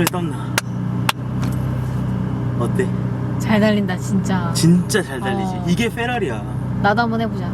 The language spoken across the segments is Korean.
손에 땀나. 어때? 잘 달린다 진짜. 진짜 잘 달리지. 어. 이게 페라리야. 나도 한번 해보자.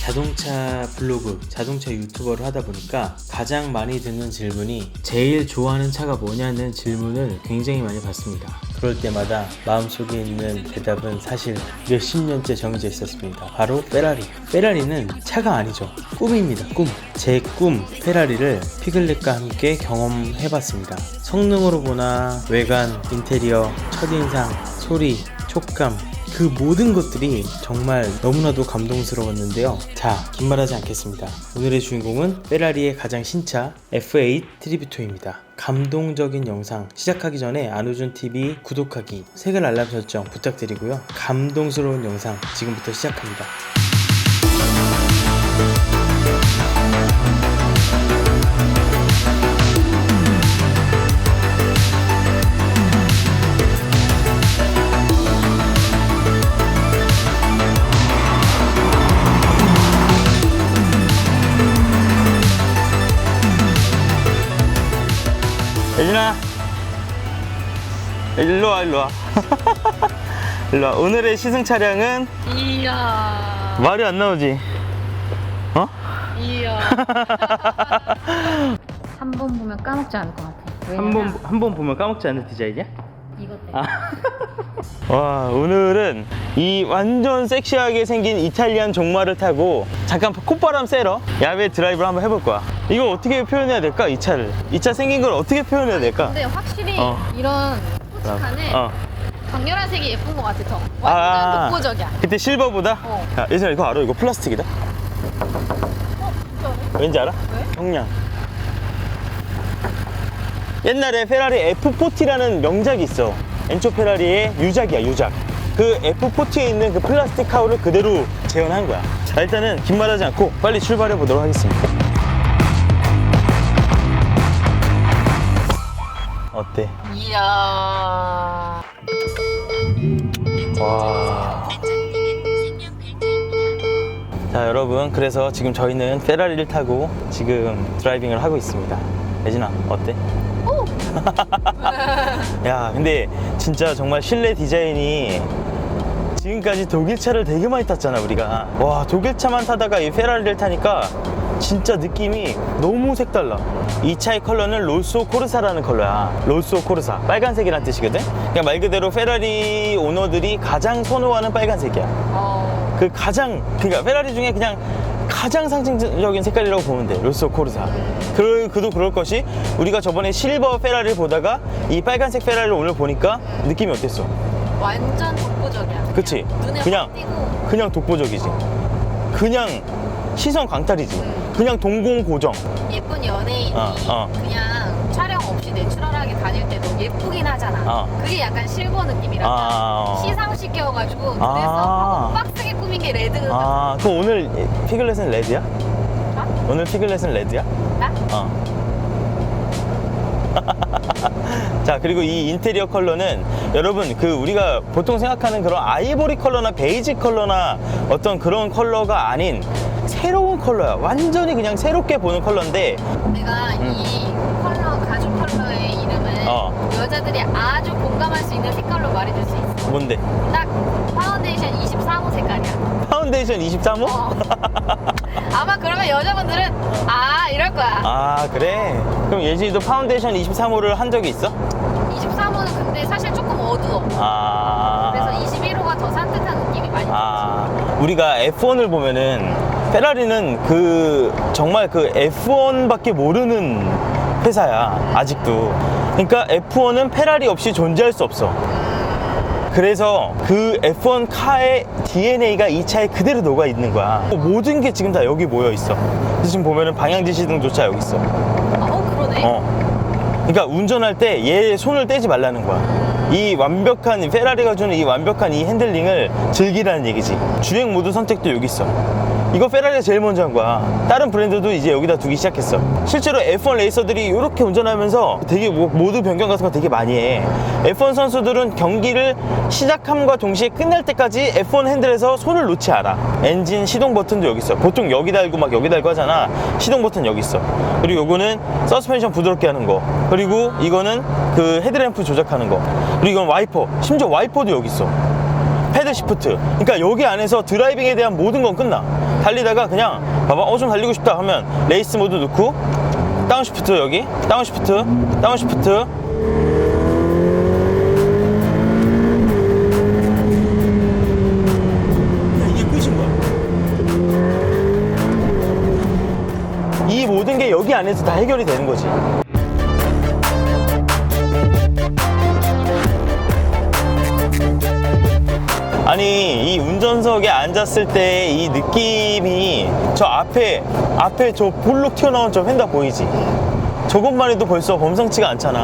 자동차 블로그, 자동차 유튜버를 하다 보니까 가장 많이 듣는 질문이 제일 좋아하는 차가 뭐냐는 질문을 굉장히 많이 받습니다. 그럴 때마다 마음속에 있는 대답은 사실 몇십 년째 정해져 있었습니다. 바로 페라리. 페라리는 차가 아니죠. 꿈입니다. 꿈. 제 꿈 페라리를 피글렛과 함께 경험해봤습니다. 성능으로 보나 외관, 인테리어, 첫인상, 소리, 촉감, 그 모든 것들이 정말 너무나도 감동스러웠는데요. 자, 긴말하지 않겠습니다. 오늘의 주인공은 페라리의 가장 신차 F8 트리뷰토입니다. 감동적인 영상 시작하기 전에 안우준 TV 구독하기, 색을 알람 설정 부탁드리고요. 감동스러운 영상 지금부터 시작합니다. 일로 와 일로 와 일로 와 오늘의 시승 차량은 이야. 말이 안 나오지 어? 이야. 한 번 보면 까먹지 않을 것 같아. 한번한번 보면 까먹지 않는 디자인이야? 이것 때문에. 아. 와 오늘은 이 완전 섹시하게 생긴 이탈리안 종마를 타고 잠깐 콧바람 쐬러 야외 드라이브를 한번 해볼 거야 이거 어떻게 표현해야 될까 이 차를 이 차 생긴 걸 어떻게 표현해야 될까 근데 확실히 어. 이런 스 포츠카는 어. 강렬한 색이 예쁜 것 같아 더. 완전 아. 독보적이야. 그때 실버보다? 어. 야, 예전에 이거 알아? 이거 플라스틱이다? 어, 진짜네? 왠지 알아? 왜? 형량. 옛날에 페라리 F40라는 명작이 있어. 엔초 페라리의 유작이야, 유작. 그 F40에 있는 그 플라스틱 카우를 그대로 재현한 거야. 자, 일단은 긴 말하지 않고 빨리 출발해 보도록 하겠습니다. 때? 이야. 와. 자, 여러분. 그래서 지금 저희는 페라리를 타고 지금 드라이빙을 하고 있습니다. 예진아, 어때? 오. 야, 근데 진짜 정말 실내 디자인이 지금까지 독일차를 되게 많이 탔잖아, 우리가. 와, 독일차만 타다가 이 페라리를 타니까 진짜 느낌이 너무 색달라. 이 차의 컬러는 로쏘 코르사라는 컬러야. 로쏘 코르사. 빨간색이란 뜻이거든? 그냥 말 그대로 페라리 오너들이 가장 선호하는 빨간색이야. 어. 그 가장 그러니까 페라리 중에 그냥 가장 상징적인 색깔이라고 보면 돼 로쏘 코르사 그, 그도 그럴 것이 우리가 저번에 실버 페라리를 보다가 이 빨간색 페라리를 오늘 보니까 느낌이 어땠어? 완전 독보적이야. 그치? 그냥 확 띄고. 그냥 독보적이지 그냥 시선 강탈이지 그냥 동공 고정 예쁜 연예인이 어, 어. 그냥 촬영 없이 내추럴하게 다닐 때도 예쁘긴 하잖아. 어. 그게 약간 실버 느낌이라 아, 어. 시상시켜가지고 그래서 아. 빡세게 꾸민 게 레드. 아 그럼 오늘 피글렛은 레드야? 어? 오늘 피글렛은 레드야? 나? 어. 자 그리고 이 인테리어 컬러는 여러분 그 우리가 보통 생각하는 그런 아이보리 컬러나 베이지 컬러나 어떤 그런 컬러가 아닌 새로운 컬러야 완전히 그냥 새롭게 보는 컬러인데 내가 이 컬러 가죽 컬러의 이름을 어. 여자들이 아주 공감할 수 있는 색깔로 말해줄 수 있어. 뭔데 딱 파운데이션 23호 색깔이야. 파운데이션 23호? 어. 아마 그러면 여자분들은 아 이럴 거야. 아 그래 그럼 예진이도 파운데이션 23호를 한 적이 있어? 23호는 근데 사실 조금 어두워. 아 그래서 21호가 더 산뜻한 느낌이 많이 아, 우리가 F1을 보면은 페라리는 그 정말 그 F1밖에 모르는 회사야 아직도. 그러니까 F1은 페라리 없이 존재할 수 없어. 그래서 그 F1 카의 DNA가 이 차에 그대로 녹아 있는 거야. 모든 게 지금 다 여기 모여 있어. 지금 보면은 방향 지시등조차 여기 있어. 아, 어 그러네. 어. 그러니까 운전할 때 얘 손을 떼지 말라는 거야. 이 완벽한 페라리가 주는 이 완벽한 이 핸들링을 즐기라는 얘기지. 주행 모드 선택도 여기 있어. 이거 페라리가 제일 먼저 한 거야. 다른 브랜드도 이제 여기다 두기 시작했어. 실제로 F1 레이서들이 이렇게 운전하면서 되게 뭐 모드 변경 같은 거 되게 많이 해. F1 선수들은 경기를 시작함과 동시에 끝날 때까지 F1 핸들에서 손을 놓지 않아. 엔진 시동 버튼도 여기 있어. 보통 여기 달고 막 여기 달고 하잖아. 시동 버튼 여기 있어. 그리고 요거는 서스펜션 부드럽게 하는 거. 그리고 이거는 그 헤드램프 조작하는 거. 그리고 이건 와이퍼. 심지어 와이퍼도 여기 있어. 패드 시프트. 그러니까 여기 안에서 드라이빙에 대한 모든 건 끝나. 달리다가 그냥 봐봐 어 좀 달리고 싶다 하면 레이스 모드 넣고 다운 시프트 여기 다운 시프트 다운 시프트 이게 끝인 거야. 이 모든 게 여기 안에서 다 해결이 되는 거지. 앉았을 때 이 느낌이 저 앞에 앞에 저 볼록 튀어나온 저 휀다 보이지? 저것만 해도 벌써 범상치가 않잖아.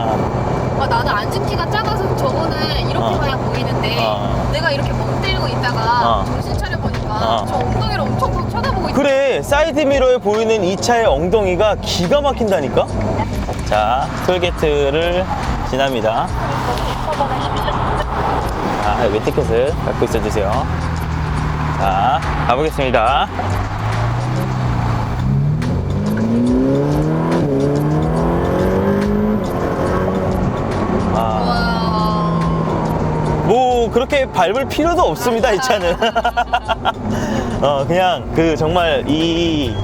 아, 나는 앉은 키가 작아서 저거는 이렇게 어. 그냥 보이는데 어. 내가 이렇게 멍 때리고 있다가 어. 정신 차려 보니까 어. 저 엉덩이를 엄청 막 쳐다보고 있어. 그래 사이드 미러에 보이는 이 차의 엉덩이가 기가 막힌다니까. 자 톨게이트를 지납니다. 자 여기 티켓을 갖고 있어 주세요. 자 가보겠습니다. 뭐 그렇게 밟을 필요도 없습니다 이 차는. 어 그냥 그 정말 이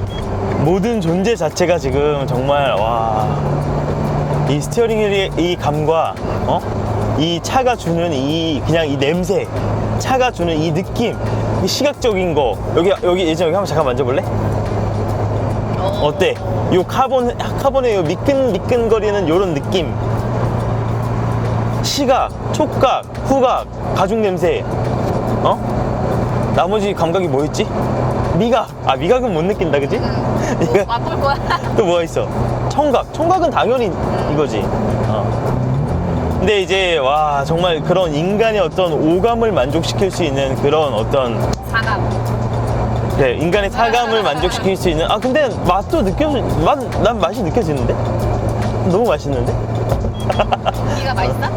모든 존재 자체가 지금 정말 와이 스티어링 휠의 이 감과 어 이 차가 주는 이 그냥 이 냄새 차가 주는 이 느낌 이 시각적인 거 여기 여기 예전 여기 한번 잠깐 만져볼래? 어때? 요 카본 카본의 요 미끈 미끈거리는 요런 느낌 시각, 촉각, 후각, 가죽 냄새, 어? 나머지 감각이 뭐 있지? 미각. 아 미각은 못 느낀다, 그지? 뭐 맛볼 거야. 또 뭐가 있어? 청각. 청각은 당연히 이거지. 어. 근데 이제 와 정말 그런 인간의 어떤 오감을 만족시킬 수 있는 그런 어떤 사감. 네, 인간의 사감을 만족시킬 수 있는 아 근데 맛도 느껴지 맛난 맛이 느껴지는데 너무 맛있는데 네가 맛있어?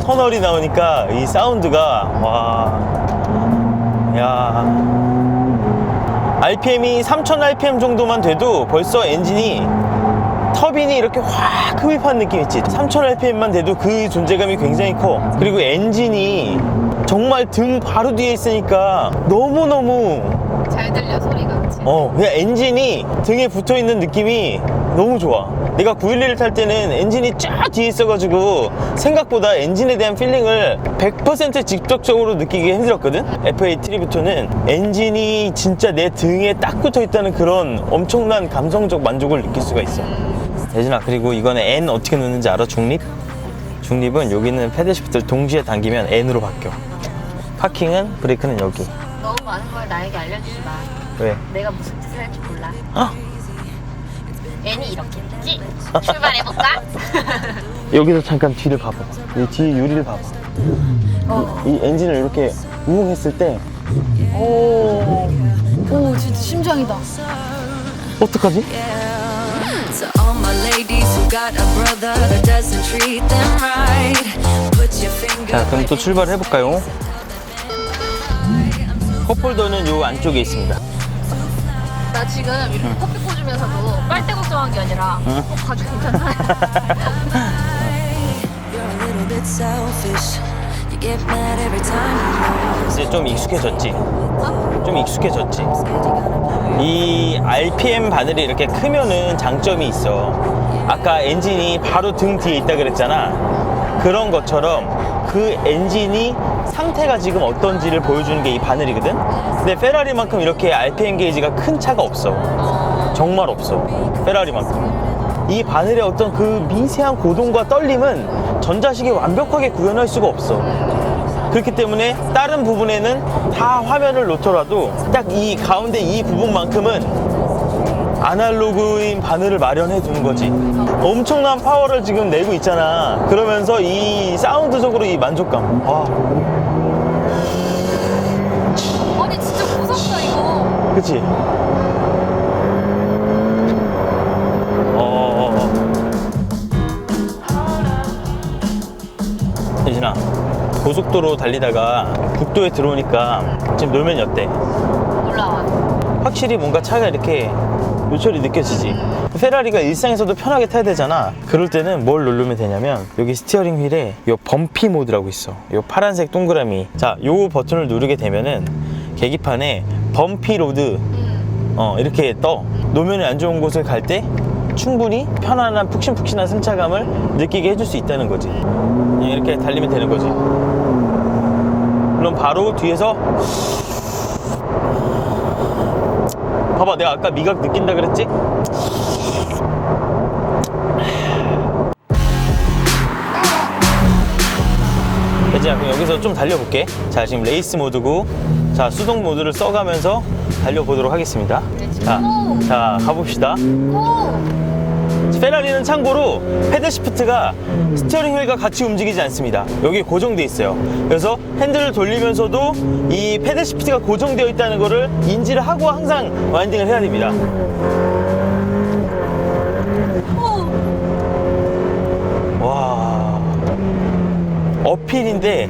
터널이 나오니까 이 사운드가 와, 야, RPM이 3000 RPM 정도만 돼도 벌써 엔진이 터빈이 이렇게 확 흡입한 느낌 있지. 3000 RPM만 돼도 그 존재감이 굉장히 커. 그리고 엔진이 정말 등 바로 뒤에 있으니까 너무 너무 잘 들려 소리가 그치? 어, 그냥 엔진이 등에 붙어 있는 느낌이 너무 좋아. 내가 911을 탈 때는 엔진이 쫙 뒤에 있어가지고 생각보다 엔진에 대한 필링을 100% 직접적으로 느끼기 힘들었거든? FA 트리부터는 엔진이 진짜 내 등에 딱 붙어 있다는 그런 엄청난 감성적 만족을 느낄 수가 있어. 예진아, 그리고 이거는 N 어떻게 넣는지 알아? 중립? 중립은 여기는 패드 시프트를 동시에 당기면 N으로 바뀌어. 파킹은 브레이크는 여기. 너무 많은 걸 나에게 알려주지 마. 왜? 내가 무슨 짓을 할지 몰라. 아! N이 이렇게 됐지? 출발해볼까? 여기서 잠깐 뒤를 봐봐. 이 뒤에 유리를 봐봐. 이 엔진을 이렇게 우웅 했을 때 오. 오, 진짜 심장이다. 어떡하지? To all my ladies who got a brother that doesn't treat them right. Put your finger 자, 그럼 또 출발해 볼까요? 컵홀더는 요 안쪽에 있습니다. 나 지금 이렇게 커피 꽂으면서도 빨대 걱정한 게 아니라 어, 가죽 괜찮나? You're a little bit selfish. You get mad every time. 좀 익숙해졌지? 좀 익숙해졌지? 이 RPM 바늘이 이렇게 크면은 장점이 있어. 아까 엔진이 바로 등 뒤에 있다 그랬잖아. 그런 것처럼 그 엔진이 상태가 지금 어떤지를 보여주는 게 이 바늘이거든? 근데 페라리만큼 이렇게 RPM 게이지가 큰 차가 없어. 정말 없어. 페라리만큼. 이 바늘의 어떤 그 미세한 고동과 떨림은 전자식이 완벽하게 구현할 수가 없어. 그렇기 때문에 다른 부분에는 다 화면을 놓더라도 딱 이 가운데 이 부분만큼은 아날로그인 바늘을 마련해 두는 거지. 엄청난 파워를 지금 내고 있잖아. 그러면서 이 사운드적으로 이 만족감. 와, 아니 진짜 무섭다 이거. 그치? 어, 어, 어. 혜진아, 고속도로 달리다가 국도에 들어오니까 지금 놀면이 어때? 올라와. 확실히 뭔가 차가 이렇게 요철이 느껴지지. 페라리가 일상에서도 편하게 타야 되잖아. 그럴 때는 뭘 누르면 되냐면 여기 스티어링 휠에 요 범피 모드라고 있어. 요 파란색 동그라미. 자, 요 버튼을 누르게 되면은 계기판에 범피 로드 음. 어, 이렇게 떠. 노면이 안 좋은 곳을 갈 때 충분히 편안한 푹신푹신한 승차감을 느끼게 해줄 수 있다는 거지. 이렇게 달리면 되는 거지. 그럼 바로 뒤에서 봐봐, 내가 아까 미각 느낀다 그랬지? 이제 그럼 여기서 좀 달려볼게. 자, 지금 레이스 모드고, 자, 수동 모드를 써가면서 달려보도록 하겠습니다. 자, 자, 가봅시다. 오. 페라리는 참고로 패드 시프트가 스티어링 휠과 같이 움직이지 않습니다. 여기 고정돼 있어요. 그래서 핸들을 돌리면서도 이 패드 시프트가 고정되어 있다는 것을 인지를 하고 항상 와인딩을 해야 됩니다. 와. 어필인데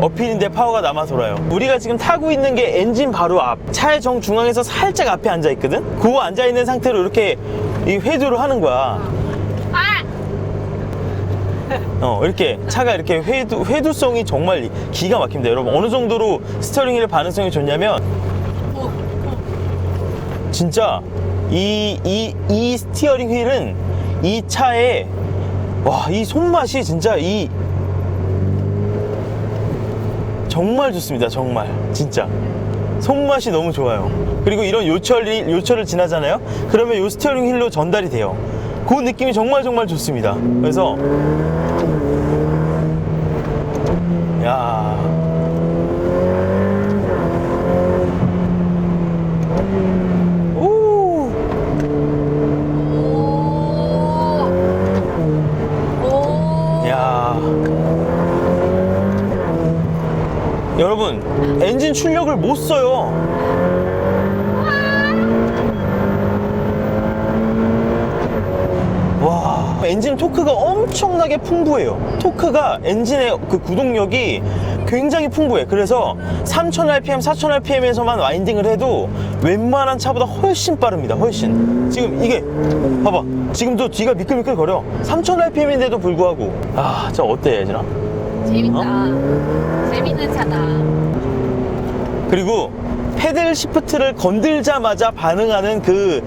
어필인데 파워가 남아 돌아요. 우리가 지금 타고 있는 게 엔진 바로 앞. 차의 정중앙에서 살짝 앞에 앉아 있거든. 그 앉아 있는 상태로 이렇게 이 회두를 하는 거야. 아. 어, 이렇게 차가 이렇게 회두, 회두성이 정말 기가 막힙니다. 여러분, 어느 정도로 스티어링 휠의 반응성이 좋냐면, 진짜 이, 이, 이 스티어링 휠은 이 차의, 와, 이 손맛이 진짜 이, 정말 좋습니다. 정말. 진짜. 손맛이 너무 좋아요. 그리고 이런 요철이, 요철을 지나잖아요? 그러면 요 스티어링 휠로 전달이 돼요. 그 느낌이 정말 정말 좋습니다. 그래서, 야. 오. 오. 오. 야. 여러분, 엔진 출력을 못 써요. 와, 엔진 토크가 엄청나게 풍부해요. 토크가 엔진의 그 구동력이 굉장히 풍부해. 그래서 3000rpm, 4000rpm에서만 와인딩을 해도 웬만한 차보다 훨씬 빠릅니다. 훨씬. 지금 이게 봐봐. 지금도 뒤가 미끌미끌 거려. 3000rpm인데도 불구하고. 아, 저 어때, 예진아? 재밌다. 어? 재밌는 차다. 그리고 패들 시프트를 건들자마자 반응하는 그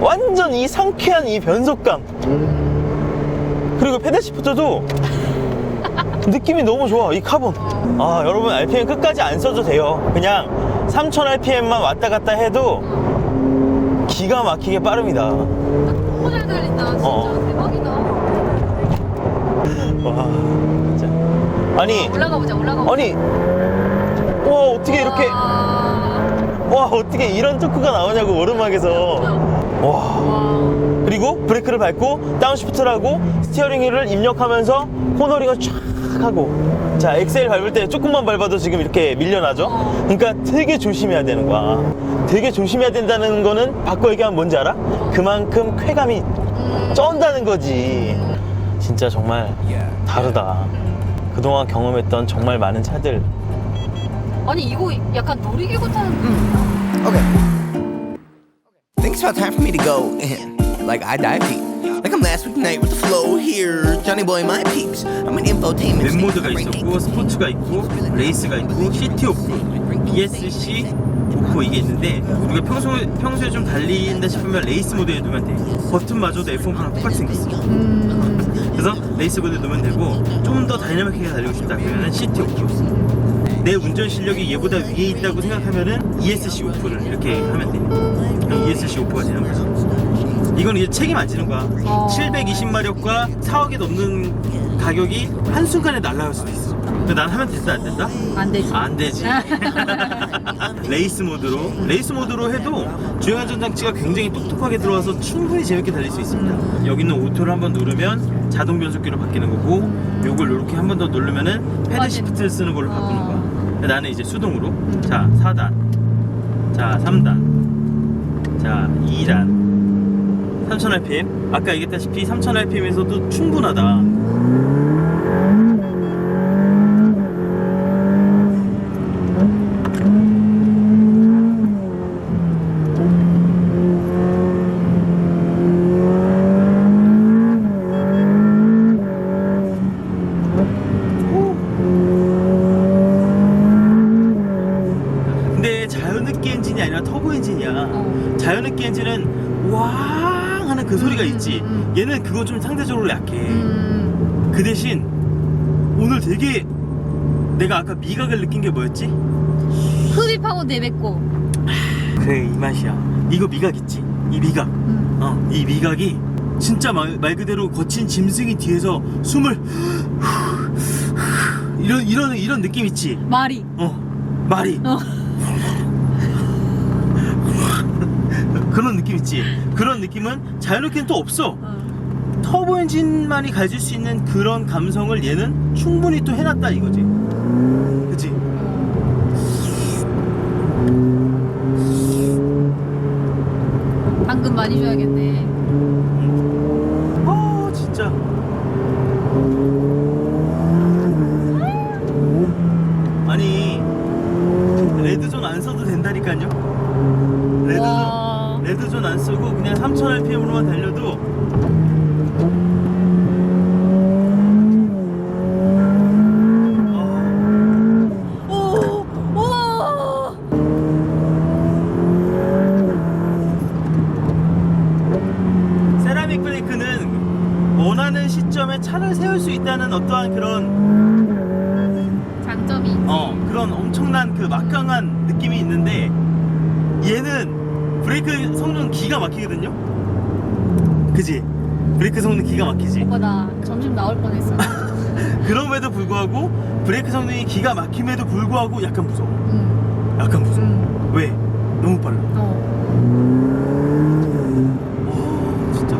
완전 이 상쾌한 이 변속감. 그리고 패들 시프트도 느낌이 너무 좋아. 이 카본. 아, 여러분 RPM 끝까지 안 써도 돼요. 그냥 3000 RPM만 왔다 갔다 해도 기가 막히게 빠릅니다. 너무 잘 달린다. 진짜 어. 대박이다. 와. 아니, 올라가 보자. 올라가 보자. 아니, 와 어떻게 이렇게 와. 와 어떻게 이런 토크가 나오냐고 오르막에서 와 와. 그리고 브레이크를 밟고 다운시프트를 하고 스티어링 휠을 입력하면서 코너링을 쫙 하고 자 엑셀 밟을 때 조금만 밟아도 지금 이렇게 밀려나죠 그러니까 되게 조심해야 되는 거야 되게 조심해야 된다는 거는 바꿔 얘기하면 뭔지 알아? 그만큼 쾌감이 쩐다는 거지 진짜 정말 다르다 그동안 경험했던 정말 많은 차들 아니 이거 약간 놀이기구 타는 Okay. Think it's about time for me to go in. Like I dive deep. Like I'm last week night with the flow here. Johnny boy, my peeps. I'm an infotainment. 웹 state. 모드가 I bring 있었고 스포츠가 있고 레이스가 있고 시티 오프, BSC 오프 이게 있는데 우리가 평소 평소에 좀 달린다 싶으면 레이스 모드에 두면 돼. 버튼마저도 F1랑 똑같이 생겼어. 그래서 레이스 모드에 두면 되고 좀 더 다이나믹하게 달리고 싶다 그러면은 시티 오프. 내 운전 실력이 얘보다 위에 있다고 생각하면은 ESC 오프를 이렇게 하면 돼. ESC 오프가 되는 거죠. 이건 이제 책임 안 지는 거야. 어. 720마력과 4억이 넘는 가격이 한순간에 날아갈 수도 있어. 근데 난 하면 됐다 안 된다? 안 되지. 안 되지. 레이스 모드로 레이스 모드로 해도 주행 안전 장치가 굉장히 똑똑하게 들어와서 충분히 재밌게 달릴 수 있습니다. 여기 있는 오토를 한번 누르면 자동 변속기로 바뀌는 거고 요걸 이렇게 한 번 더 누르면은 패드 맞아. 시프트를 쓰는 걸로 바꾸는 어. 거야. 나는 이제 수동으로 자 4단 자 3단 자 2단 3000rpm 아까 얘기했다시피 3000rpm에서도 충분하다 근데 자연흡기 엔진이 아니라 터보 엔진이야 어. 자연흡기 엔진은 왕 하는 그 소리가 있지 음. 얘는 그거 좀 상대적으로 약해 음. 그 대신 오늘 되게 내가 아까 미각을 느낀 게 뭐였지? 흡입하고 내뱉고. 그래 이 맛이야 이거 미각 있지? 이 미각 음. 어, 이 미각이 진짜 말, 말 그대로 거친 짐승이 뒤에서 숨을 이런 이런 이런 느낌 있지? 말이. 어 말이 어. 그런 느낌 있지? 그런 느낌은 자연흡기는 또 없어 어. 터보 엔진만이 가질 수 있는 그런 감성을 얘는 충분히 또 해놨다 이거지 그치? 당근 많이 줘야겠네. 아 진짜 아니 레드존 안 써도 된다니까요 와. 레드존 안 쓰고 그냥 3000rpm으로만 달려도 오. 오. 세라믹 브레이크는 원하는 시점에 차를 세울 수 있다는 어떠한 그런 장점이. 어 그런 엄청난 그 막강한 느낌이 있는데 얘는 브레이크 성능 기가 막히거든요 그지 브레이크 성능 기가 막히지 오빠 나 점심 나올 뻔했어. 그럼에도 불구하고 브레이크 성능이 기가 막힘에도 불구하고 약간 무서워 음. 약간 무서워 음. 왜 너무 빨라 어. 와 진짜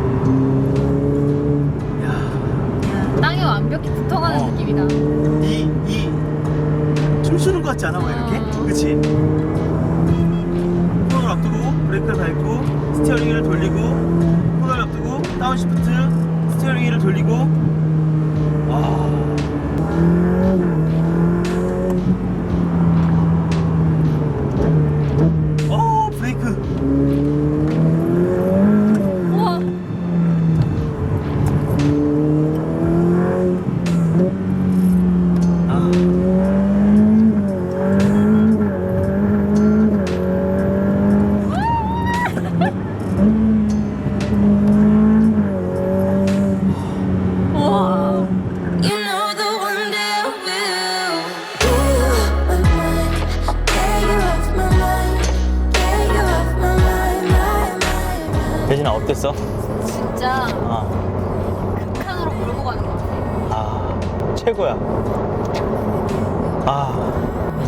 야 땅에 완벽히 붙어가는 어. 느낌이다. 이, 이, 춤추는 것 같지 않아? 막 이렇게? 어. 그치? 스티어링 휠을 돌리고, 코너를 앞두고, 다운시프트, 스티어링 휠을 돌리고, 와.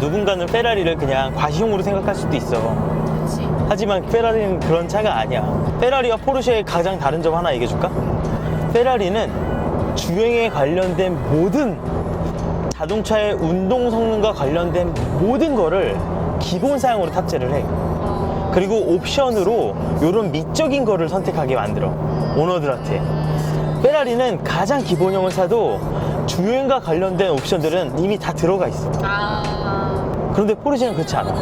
누군가는 페라리를 그냥 과시용으로 생각할 수도 있어 그렇지. 하지만 페라리는 그런 차가 아니야. 페라리와 포르쉐의 가장 다른 점 하나 얘기해줄까? 페라리는 주행에 관련된 모든 자동차의 운동 성능과 관련된 모든 거를 기본 사양으로 탑재를 해. 어. 그리고 옵션으로 이런 미적인 거를 선택하게 만들어. 오너들한테. 페라리는 가장 기본형을 사도 주행과 관련된 옵션들은 이미 다 들어가 있어. 아. 그런데 포르쉐는 그렇지 않아.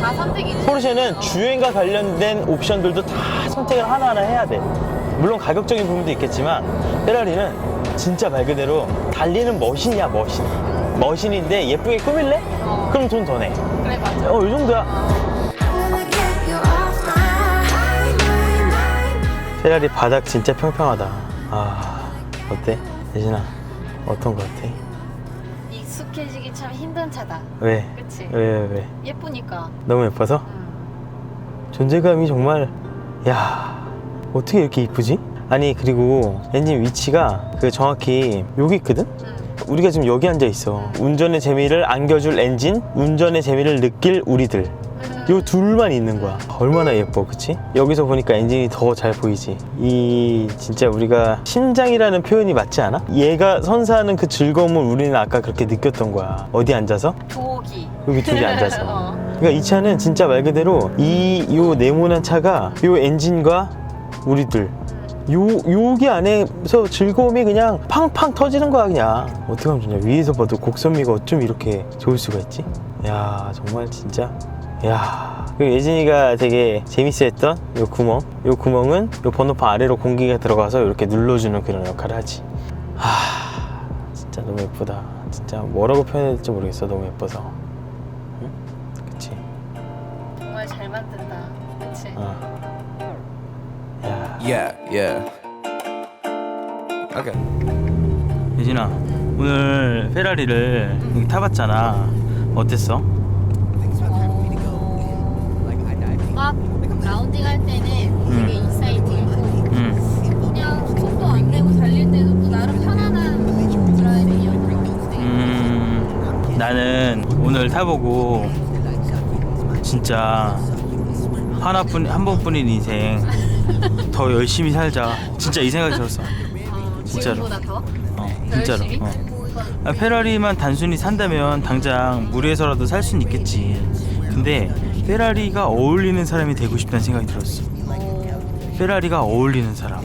다 선택이. 포르쉐는 주행과 관련된 옵션들도 다 선택을 하나하나 해야 돼. 물론 가격적인 부분도 있겠지만 페라리는 진짜 말 그대로 달리는 머신이야 머신. 머신인데 예쁘게 꾸밀래? 어. 그럼 돈 더 내. 그래 맞아. 어, 이 정도야. 페라리 바닥 진짜 평평하다. 아, 어때? 예진아, 어떤 거 같아? 익숙해지기 참 힘든 차다. 왜? 그치? 왜, 왜, 왜? 예쁘니까. 너무 예뻐서? 음. 존재감이 정말 야 어떻게 이렇게 이쁘지? 아니 그리고 엔진 위치가 그 정확히 여기 있거든? 음. 우리가 지금 여기 앉아 있어 운전의 재미를 안겨줄 엔진 운전의 재미를 느낄 우리들 음. 요 둘만 있는 거야 얼마나 예뻐 그치? 여기서 보니까 엔진이 더 잘 보이지 이 진짜 우리가 심장이라는 표현이 맞지 않아? 얘가 선사하는 그 즐거움을 우리는 아까 그렇게 느꼈던 거야 어디 앉아서? 조기. 여기 둘이 앉아서 어. 그러니까 이 차는 진짜 말 그대로 이 요 네모난 차가 요 엔진과 우리들 요 요기 안에서 즐거움이 그냥 팡팡 터지는 거야 그냥 어떻게 하면 좋냐 위에서 봐도 곡선미가 어쩜 이렇게 좋을 수가 있지 야 정말 진짜 야 그리고 예진이가 되게 재밌어했던 요 구멍 요 구멍은 요 번호판 아래로 공기가 들어가서 이렇게 눌러주는 그런 역할을 하지 하 진짜 너무 예쁘다 진짜 뭐라고 표현해야 될지 모르겠어 너무 예뻐서 응? 그치 정말 잘 만든다. 그치? 어. 야 Yeah, yeah. Okay. 예진아 오늘 페라리를 여기 타봤잖아 어땠어? 막 라운딩 할 때는 되게 익사이팅했고 응. 그냥 속도 안 내고 달릴 때도 또 나름 편안한 드라이빙이었던 것 같아. 음, 나는 오늘 타보고 진짜 하나뿐 한 번뿐인 인생 더 열심히 살자. 진짜 이 생각이 들었어. 진짜로. 지금보다 더? 어, 더 진짜로. 열심히? 어. 아, 페라리만 단순히 산다면 당장 무리해서라도 살 수는 있겠지. 근데 페라리가 어울리는 사람이 되고 싶다는 생각이 들었어. 페라리가 어울리는 사람.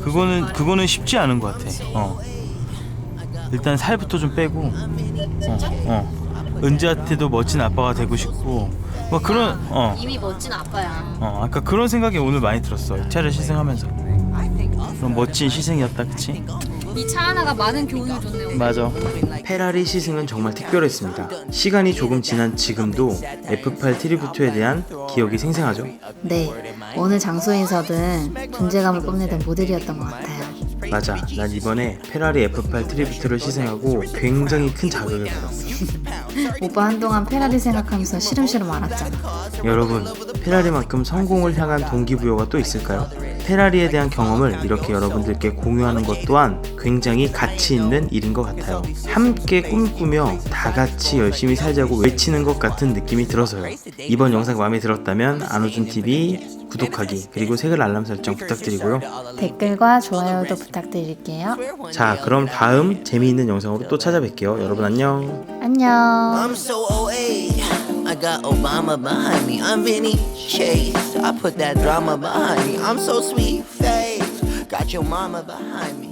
그거는 그거는 쉽지 않은 것 같아. 어. 일단 살부터 좀 빼고. 어. 어. 은지한테도 멋진 아빠가 되고 싶고. 뭐 그런 어. 이미 멋진 아빠야. 어. 아까 그런 생각이 오늘 많이 들었어. 이 차를 시승하면서. 그런 멋진 시승이었다, 그치? 이 차 하나가 많은 교훈을 줬네. 오늘. 맞아. 페라리 시승은 정말 특별했습니다. 시간이 조금 지난 지금도 F8 트리부트에 대한 기억이 생생하죠. 네, 어느 장소에서든 존재감을 뽐내던 모델이었던 것 같아요. 맞아. 난 이번에 페라리 F8 트리부트를 시승하고 굉장히 큰 자극을 받았어. 오빠 한동안 페라리 생각하면서 시름시름 알았잖아. 여러분, 페라리만큼 성공을 향한 동기부여가 또 있을까요? 페라리에 대한 경험을 이렇게 여러분들께 공유하는 것 또한 굉장히 가치 있는 일인 것 같아요. 함께 꿈꾸며 다 같이 열심히 살자고 외치는 것 같은 느낌이 들어서요. 이번 영상 마음에 들었다면 안호준 TV 구독하기 그리고 색을 알람 설정 부탁드리고요. 댓글과 좋아요도 부탁드릴게요. 자, 그럼 다음 재미있는 영상으로 또 찾아뵐게요. 여러분 안녕. 안녕. I got Obama behind me. I'm Vinny Chase. I put that drama behind me. I'm so sweet face. Got your mama behind me.